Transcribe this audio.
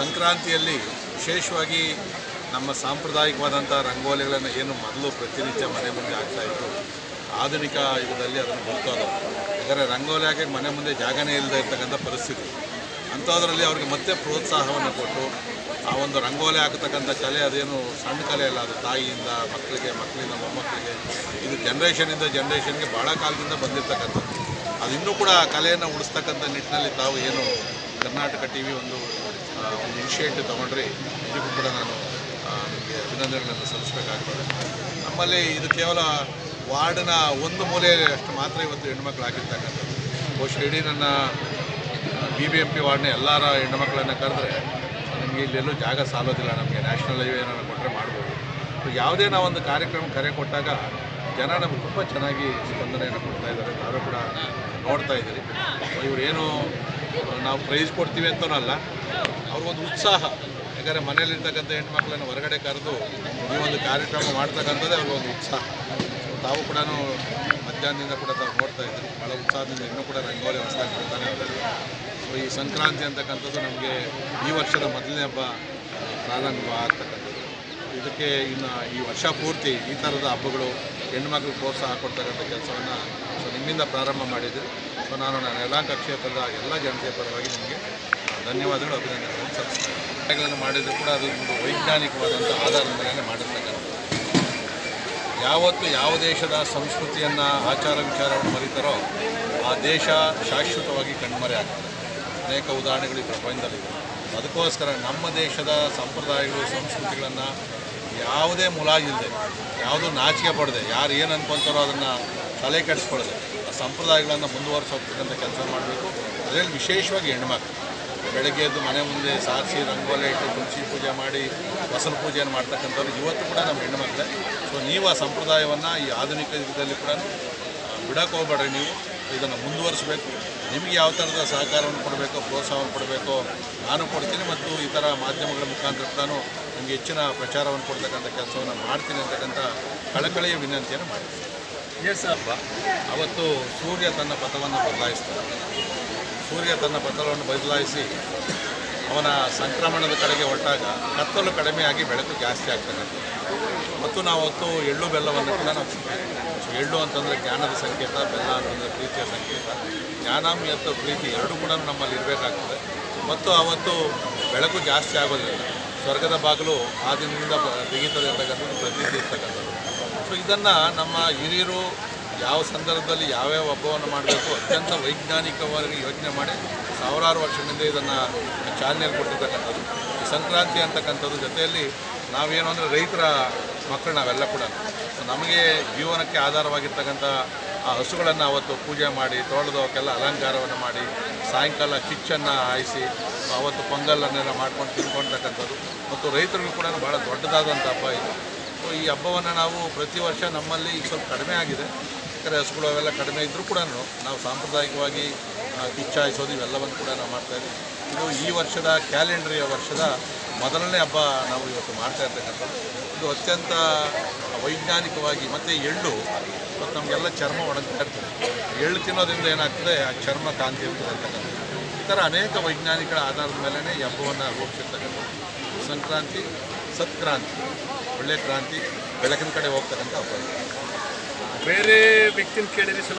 ಸಂಕ್ರಾಂತಿಯಲ್ಲಿ ವಿಶೇಷವಾಗಿ ನಮ್ಮ ಸಾಂಪ್ರದಾಯಿಕವಾದಂಥ ರಂಗೋಲಿಗಳನ್ನು ಏನು ಮೊದಲು ಪ್ರತಿನಿತ್ಯ ಮನೆ ಮುಂದೆ ಆಗ್ತಾಯಿತ್ತು ಆಧುನಿಕ ಯುಗದಲ್ಲಿ ಅದನ್ನು ಬಿಡ್ತೋದು ಯಾಕಂದರೆ ರಂಗೋಲಿ ಹಾಕಿ ಮನೆ ಮುಂದೆ ಜಾಗನೇ ಇಲ್ಲದೆ ಇರ್ತಕ್ಕಂಥ ಪರಿಸ್ಥಿತಿ. ಅಂಥದ್ರಲ್ಲಿ ಅವ್ರಿಗೆ ಮತ್ತೆ ಪ್ರೋತ್ಸಾಹವನ್ನು ಕೊಟ್ಟು ಆ ಒಂದು ರಂಗೋಲಿ ಹಾಕತಕ್ಕಂಥ ಕಲೆ ಅದೇನು ಸಣ್ಣ ಕಲೆ ಅಲ್ಲ, ಅದು ತಾಯಿಯಿಂದ ಮಕ್ಕಳಿಗೆ, ಮಕ್ಕಳಿಂದ ಮೊಮ್ಮಕ್ಕಳಿಗೆ. ಇದು ಜನ್ರೇಷನಿಂದ ಜನ್ರೇಷನ್ಗೆ ಭಾಳ ಕಾಲದಿಂದ ಬಂದಿರತಕ್ಕಂಥದ್ದು. ಅದು ಇನ್ನೂ ಕೂಡ ಆ ಕಲೆಯನ್ನು ಉಳಿಸ್ತಕ್ಕಂಥ ನಿಟ್ಟಿನಲ್ಲಿ ತಾವು ಏನು ಕರ್ನಾಟಕ ಟಿ ಒಂದು ಒಂದು ಇನಿಷಿಯೇಟಿವ್ ತೊಗೊಂಡ್ರಿ ಇದಕ್ಕೂ ಕೂಡ ನಾನು ನಿಮಗೆ ಅಭಿನಂದನೆಗಳನ್ನು ಸಲ್ಲಿಸಬೇಕಾಗ್ತದೆ. ನಮ್ಮಲ್ಲಿ ಇದು ಕೇವಲ ವಾರ್ಡ್ನ ಒಂದು ಮೂಲೆಯಲ್ಲಿ ಅಷ್ಟು ಮಾತ್ರ ಇವತ್ತು ಹೆಣ್ಮಕ್ಳಾಗಿರ್ತಕ್ಕಂಥದ್ದು ಬಹುಶಃ ಇಡೀ ನನ್ನ ಬಿ ಬಿ ಎಂ ಪಿ ವಾರ್ಡ್ನ ಎಲ್ಲರ ಹೆಣ್ಣುಮಕ್ಕಳನ್ನು ಕರೆದ್ರೆ ನಮಗೆ ಇಲ್ಲೆಲ್ಲೂ ಜಾಗ ಸಾಲೋದಿಲ್ಲ, ನಮಗೆ ನ್ಯಾಷನಲ್ ಹೈವೇ ಏನಾರು ಕೊಟ್ಟರೆ ಮಾಡ್ಬೋದು. ಸೊ ಯಾವುದೇ ನಾವು ಒಂದು ಕಾರ್ಯಕ್ರಮ ಕರೆ ಕೊಟ್ಟಾಗ ಜನ ನಮಗೆ ತುಂಬ ಚೆನ್ನಾಗಿ ಸ್ಪಂದನೆಯನ್ನು ಕೊಡ್ತಾ ಇದ್ದಾರೆ. ನಾವೇ ಕೂಡ ನೋಡ್ತಾ ಇದ್ದೀರಿ. ಇವರೇನು ನಾವು ಪ್ರೈಸ್ ಕೊಡ್ತೀವಿ ಅಂತನಲ್ಲ, ಅವ್ರಿಗೊಂದು ಉತ್ಸಾಹ. ಯಾಕಂದರೆ ಮನೇಲಿರ್ತಕ್ಕಂಥ ಹೆಣ್ಮಕ್ಳನ್ನು ಹೊರಗಡೆ ಕರೆದು ಈ ಒಂದು ಕಾರ್ಯಕ್ರಮ ಮಾಡ್ತಕ್ಕಂಥದ್ದೇ ಅವ್ರಿಗೊಂದು ಉತ್ಸಾಹ. ತಾವು ಕೂಡ ಮಧ್ಯಾಹ್ನದಿಂದ ಕೂಡ ತಾವು ನೋಡ್ತಾ ಇದ್ದೀರಿ ಭಾಳ ಉತ್ಸಾಹದಿಂದ ಇನ್ನೂ ಕೂಡ ರಂಗೋಲಿ ಹೊಸದಾಗಿ ಇದ್ದಾರೆ. ಸೊ ಈ ಸಂಕ್ರಾಂತಿ ಅಂತಕ್ಕಂಥದ್ದು ನಮಗೆ ಈ ವರ್ಷದ ಮೊದಲನೇ ಹಬ್ಬ, ಪ್ರಾರಂಭ ಆಗ್ತಕ್ಕಂಥದ್ದು. ಇದಕ್ಕೆ ಇನ್ನು ಈ ವರ್ಷ ಪೂರ್ತಿ ಈ ಥರದ ಹಬ್ಬಗಳು ಹೆಣ್ಮಕ್ಳಿಗೆ ಪ್ರೋತ್ಸಾಹ ಕೊಡ್ತಕ್ಕಂಥ ಕೆಲಸವನ್ನು, ಸೊ, ನಿಮ್ಮಿಂದ ಪ್ರಾರಂಭ ಮಾಡಿದ್ದೀರಿ ಸೊ ನಾನು ನನ್ನ ಎಲ್ಲ ಕ್ಷೇತ್ರದ ಎಲ್ಲ ಜನತೆಯ ಪರವಾಗಿ ನಿಮಗೆ ಧನ್ಯವಾದಗಳು ಅಭಿನಂದನೆಗಳನ್ನು ಸಲ್ಲಿಸ್ತೇನೆ ಮಾಡಿದರೂ ಕೂಡ ಅದು ಒಂದು ವೈಜ್ಞಾನಿಕವಾದಂಥ ಆಧಾರದ ಮೇಲೆ ಮಾಡಿರ್ತಕ್ಕಂಥ ಯಾವತ್ತು ಯಾವ ದೇಶದ ಸಂಸ್ಕೃತಿಯನ್ನು, ಆಚಾರ ವಿಚಾರವನ್ನು ಮರಿತಾರೋ ಆ ದೇಶ ಶಾಶ್ವತವಾಗಿ ಕಣ್ಮರೆ ಆಗ್ತದೆ. ಅನೇಕ ಉದಾಹರಣೆಗಳು ಈ ಪ್ರಪಂಚದಲ್ಲಿದೆ ಅದಕ್ಕೋಸ್ಕರ ನಮ್ಮ ದೇಶದ ಸಂಪ್ರದಾಯಗಳು, ಸಂಸ್ಕೃತಿಗಳನ್ನು ಯಾವುದೇ ಮುಲಾಜಿಲ್ಲದೆ ಯಾವುದೂ ನಾಚಿಕೆ ಪಡದೆ, ಯಾರು ಏನು ಅನ್ಕೊಂತಾರೋ ಅದನ್ನು ತಲೆ ಕೆಡಿಸ್ಕೊಳ್ಳದೆ ಆ ಸಂಪ್ರದಾಯಗಳನ್ನು ಮುಂದುವರಿಸೋಗ್ತಕ್ಕಂಥ ಕೆಲಸ ಮಾಡಬೇಕು. ಅದರಲ್ಲಿ ವಿಶೇಷವಾಗಿ ಹೆಣ್ಮಕ್ಳು. ಬೆಳಗ್ಗೆ ಎದ್ದು ಮನೆ ಮುಂದೆ ಸಾರಿಸಿ ರಂಗೋಲೆ ಇಟ್ಟು ತುಳಸಿ ಪೂಜೆ ಮಾಡಿ ಫಸಲು ಪೂಜೆಯನ್ನು ಮಾಡ್ತಕ್ಕಂಥವ್ರು ಇವತ್ತು ಕೂಡ ನಮ್ಮ ಹೆಣ್ಣುಮಕ್ಕಳೇ ಸೊ ನೀವು ಆ ಸಂಪ್ರದಾಯವನ್ನು ಈ ಆಧುನಿಕ ಯುಗದಲ್ಲಿ ಕೂಡ ಬಿಡಕ್ಕೆ ಹೋಗ್ಬೇಡ್ರಿ ನೀವು. ಇದನ್ನು ಮುಂದುವರಿಸಬೇಕು. ನಿಮಗೆ ಯಾವ ಥರದ ಸಹಕಾರವನ್ನು ಕೊಡಬೇಕೋ, ಪ್ರೋತ್ಸಾಹವನ್ನು ಕೊಡಬೇಕೋ, ನಾನು ಕೊಡ್ತೀನಿ ಮತ್ತು ಈ ಥರ ಮಾಧ್ಯಮಗಳ ಮುಖಾಂತರ ನಾನು ನಿಮಗೆ ಹೆಚ್ಚಿನ ಪ್ರಚಾರವನ್ನು ಕೊಡ್ತಕ್ಕಂಥ ಕೆಲಸವನ್ನು ಮಾಡ್ತೀನಿ ಅಂತಕ್ಕಂಥ ಕಳಕಳಿಯ ವಿನಂತಿಯನ್ನು ಮಾಡ್ತೀನಿ. ಎಸ್ ಅವತ್ತು ಸೂರ್ಯ ತನ್ನ ಪಥವನ್ನು ಬದಲಾಯಿಸ್ತಾನೆ. ಸೂರ್ಯ ತನ್ನ ಪಥವನ್ನು ಬದಲಾಯಿಸಿ ಅವನ ಸಂಕ್ರಮಣದ ಕಡೆಗೆ ಹೊರಟಾಗ ಕತ್ತಲು ಕಡಿಮೆಯಾಗಿ ಬೆಳಕು ಜಾಸ್ತಿ ಆಗ್ತಕ್ಕಂಥದ್ದು ಮತ್ತು ನಾವು ಅವತ್ತು ಎಳ್ಳು ಬೆಲ್ಲವನ್ನು ಕೂಡ ನಾವು. ಎಳ್ಳು ಅಂತಂದರೆ ಜ್ಞಾನದ ಸಂಕೇತ, ಬೆಲ್ಲ ಅಂತಂದರೆ ಪ್ರೀತಿಯ ಸಂಕೇತ. ಜ್ಞಾನ ಮತ್ತು ಪ್ರೀತಿ ಎರಡೂ ಕೂಡ ನಮ್ಮಲ್ಲಿ ಇರಬೇಕಾಗ್ತದೆ. ಮತ್ತು ಅವತ್ತು ಬೆಳಕು ಜಾಸ್ತಿ ಆಗೋದಿಲ್ಲ. ಸ್ವರ್ಗದ ಬಾಗಿಲು ಆ ದಿನದಿಂದ ಬಿಗಿತದೆ ಇರ್ತಕ್ಕಂಥದ್ದು ಪ್ರತೀತಿ ಇರ್ತಕ್ಕಂಥದ್ದು. ಸೊ ಇದನ್ನು ನಮ್ಮ ಹಿರಿಯರು ಯಾವ ಸಂದರ್ಭದಲ್ಲಿ ಯಾವ್ಯಾವ ಹಬ್ಬವನ್ನು ಮಾಡಬೇಕು ಅತ್ಯಂತ ವೈಜ್ಞಾನಿಕವಾಗಿ ಯೋಚನೆ ಮಾಡಿ ಸಾವಿರಾರು ವರ್ಷದಿಂದ ಇದನ್ನು ಚಾಲನೆ ಕೊಟ್ಟಿರ್ತಕ್ಕಂಥದ್ದು. ಸಂಕ್ರಾಂತಿ ಅಂತಕ್ಕಂಥದ್ದು ಜೊತೆಯಲ್ಲಿ ನಾವೇನು ಅಂದರೆ ರೈತರ ಮಕ್ಕಳು ನಾವೆಲ್ಲ ಕೂಡ. ನಮಗೆ ಜೀವನಕ್ಕೆ ಆಧಾರವಾಗಿರ್ತಕ್ಕಂಥ ಆ ಹಸುಗಳನ್ನು ಅವತ್ತು ಪೂಜೆ ಮಾಡಿ ತೊಳೆದು ಅವಕ್ಕೆಲ್ಲ ಅಲಂಕಾರವನ್ನು ಮಾಡಿ, ಸಾಯಂಕಾಲ ಕಿಚ್ಚನ್ನು ಹಾಯಿಸಿ, ಅವತ್ತು ಪೊಂಗಲನ್ನೆಲ್ಲ ಮಾಡ್ಕೊಂಡು ತಿನ್ಕೊಳ್ತಕ್ಕಂಥದ್ದು ಮತ್ತು ರೈತರಿಗೂ ಕೂಡ ಭಾಳ ದೊಡ್ಡದಾದಂಥ ಹಬ್ಬ ಇದು. ಈ ಹಬ್ಬವನ್ನು ನಾವು ಪ್ರತಿ ವರ್ಷ ನಮ್ಮಲ್ಲಿ ಈಗ ಸ್ವಲ್ಪ ಕಡಿಮೆ ಆಗಿದೆ. ಯಾಕಂದರೆ ಹಸುಗಳು ಅವೆಲ್ಲ ಕಡಿಮೆ ಇದ್ದರೂ ಕೂಡ ನಾವು ಸಾಂಪ್ರದಾಯಿಕವಾಗಿ ಕಿಚ್ಚಾಯಿಸೋದು ಇವೆಲ್ಲವನ್ನು ಕೂಡ ನಾವು ಮಾಡ್ತಾಯಿದ್ದೀವಿ ಇದು ಈ ವರ್ಷದ ಕ್ಯಾಲೆಂಡ್ರಿಯ ವರ್ಷದ ಮೊದಲನೇ ಹಬ್ಬ ನಾವು ಇವತ್ತು ಮಾಡ್ತಾ ಇರ್ತಕ್ಕಂಥದ್ದು. ಇದು ಅತ್ಯಂತ ವೈಜ್ಞಾನಿಕವಾಗಿ ಮತ್ತು ಎಳ್ಳು ಮತ್ತು ನಮಗೆಲ್ಲ ಚರ್ಮ ಒಣಗ್ತಾ ಇರ್ತದೆ. ಎಳ್ಳು ತಿನ್ನೋದ್ರಿಂದ ಏನಾಗ್ತದೆ, ಆ ಚರ್ಮ ಕಾಂತಿ ಇರ್ತದೆ ಅಂತಕ್ಕಂಥದ್ದು. ಈ ಥರ ಅನೇಕ ವೈಜ್ಞಾನಿಕಗಳ ಆಧಾರದ ಮೇಲೇ ಈ ಹಬ್ಬವನ್ನು ರೂಪಿಸಿರ್ತಕ್ಕಂಥದ್ದು. ಸಂಕ್ರಾಂತಿ ಸತ್ಕ್ರಾಂತಿ ಒಳ್ಳೆ ಕ್ರಾಂತಿ ಬೆಳಕಿನ ಕಡೆ ಹೋಗ್ತಕ್ಕಂಥ. ಬೇರೆ ವ್ಯಕ್ತಿನ ಕೇಳಿದ್ರೆ